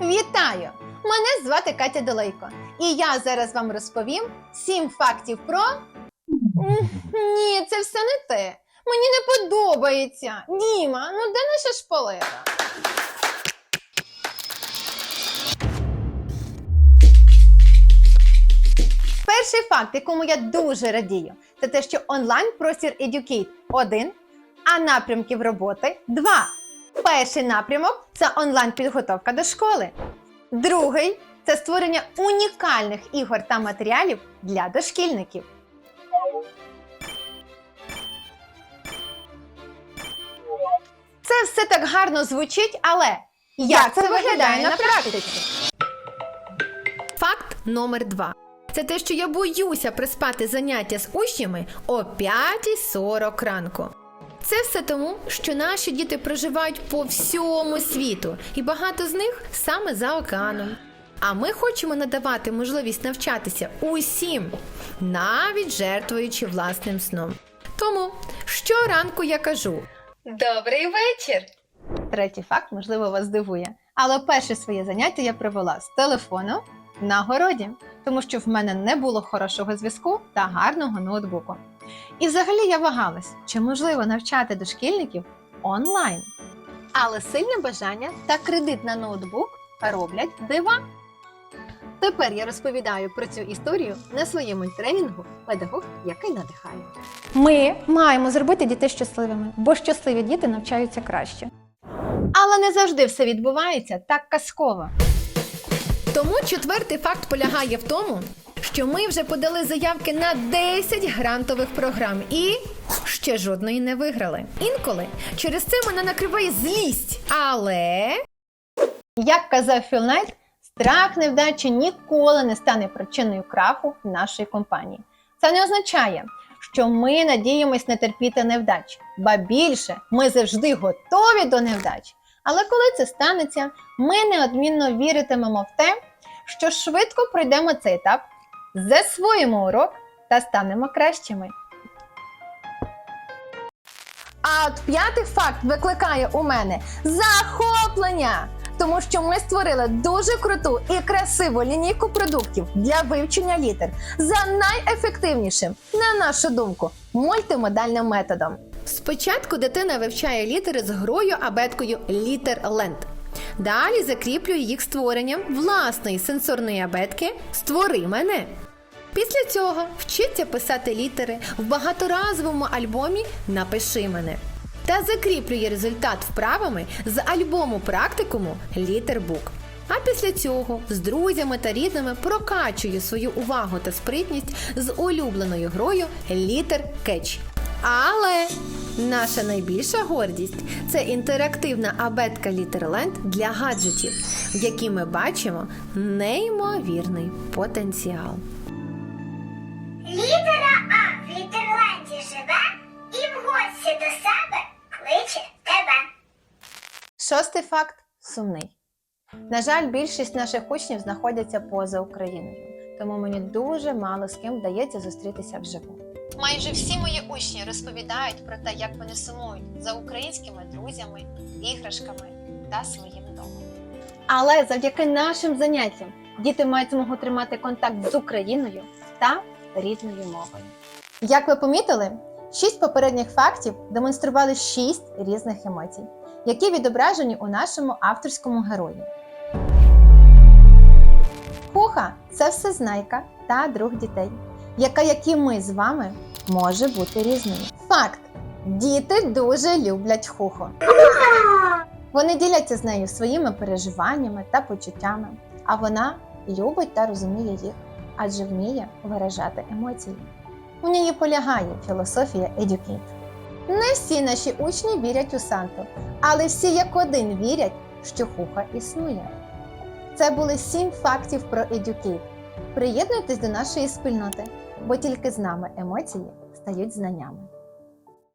Вітаю! Мене звати Катя Долейко, і я зараз вам розповім сім фактів про. Ні, це все не те. Мені не подобається. Діма, ну де наша шпалера? Перший факт, якому я дуже радію, це те, що онлайн простір Educate 1, а напрямків роботи 2. Перший напрямок це онлайн підготовка до школи. Другий це створення унікальних ігор та матеріалів для дошкільників. Це все так гарно звучить, але як, це виглядає на практиці? Факт номер два. Це те, що я боюся приспати заняття з учнями о 5.40 ранку. Це все тому, що наші діти проживають по всьому світу, і багато з них саме за океаном. А ми хочемо надавати можливість навчатися усім, навіть жертвуючи власним сном. Тому щоранку я кажу: Добрий вечір! Третій факт, можливо, вас здивує. Але перше своє заняття я провела з телефону на городі, тому що в мене не було хорошого зв'язку та гарного ноутбуку. І взагалі я вагалась, чи можливо навчати дошкільників онлайн. Але сильне бажання та кредит на ноутбук роблять дива. Тепер я розповідаю про цю історію на своєму тренінгу Педагог, який надихає. Ми маємо зробити дітей щасливими, бо щасливі діти навчаються краще. Але не завжди все відбувається так казково. Тому четвертий факт полягає в тому, що ми вже подали заявки на 10 грантових програм і ще жодної не виграли. Інколи через це мене накриває злість. Але Як казав Філ Найт, страх невдачі ніколи не стане причиною краху нашої компанії. Це не означає, що ми надіємось не терпіти невдач, ба більше ми завжди готові до невдач. Але коли це станеться, ми неодмінно віритимемо в те, що швидко пройдемо цей етап, засвоїмо урок та станемо кращими. А от п'ятий факт викликає у мене захоплення, тому що ми створили дуже круту і красиву лінійку продуктів для вивчення літер за найефективнішим, на нашу думку, мультимодальним методом. спочатку дитина вивчає літери з грою абеткою LiterLand. Далі закріплює їх створенням власної сенсорної абетки Створи мене. Після цього вчиться писати літери в багаторазовому альбомі Напиши мене та закріплює результат вправами з альбому практикуму Літербук. А після цього з друзями та рідними прокачує свою увагу та спритність з улюбленою грою Літер Кетч. Але наша найбільша гордість це інтерактивна абетка Літерленд для гаджетів, в якій ми бачимо неймовірний потенціал. Літера А в Літерланді живе і в гості до себе кличе тебе. Шостий факт сумний. На жаль, більшість наших учнів знаходяться поза Україною, тому мені дуже мало з ким вдається зустрітися вживу. Майже всі мої учні розповідають про те, як вони сумують за українськими друзями, іграшками та своїм домом. Але завдяки нашим заняттям діти мають змогу тримати контакт з Україною та рідною мовою. Як ви помітили, шість попередніх фактів демонстрували шість різних емоцій, які відображені у нашому авторському герої. Хуха це всезнайка та друг дітей, яка, як і ми з вами, може бути різною. Факт: діти дуже люблять хухо. Вони діляться з нею своїми переживаннями та почуттями, а вона любить та розуміє їх, адже вміє виражати емоції. У ній полягає філософія Educate. Не всі наші учні вірять у Санту, але всі як один вірять, що хуха існує. Це були сім фактів про Educate. Приєднуйтесь до нашої спільноти, бо тільки з нами емоції стають знаннями.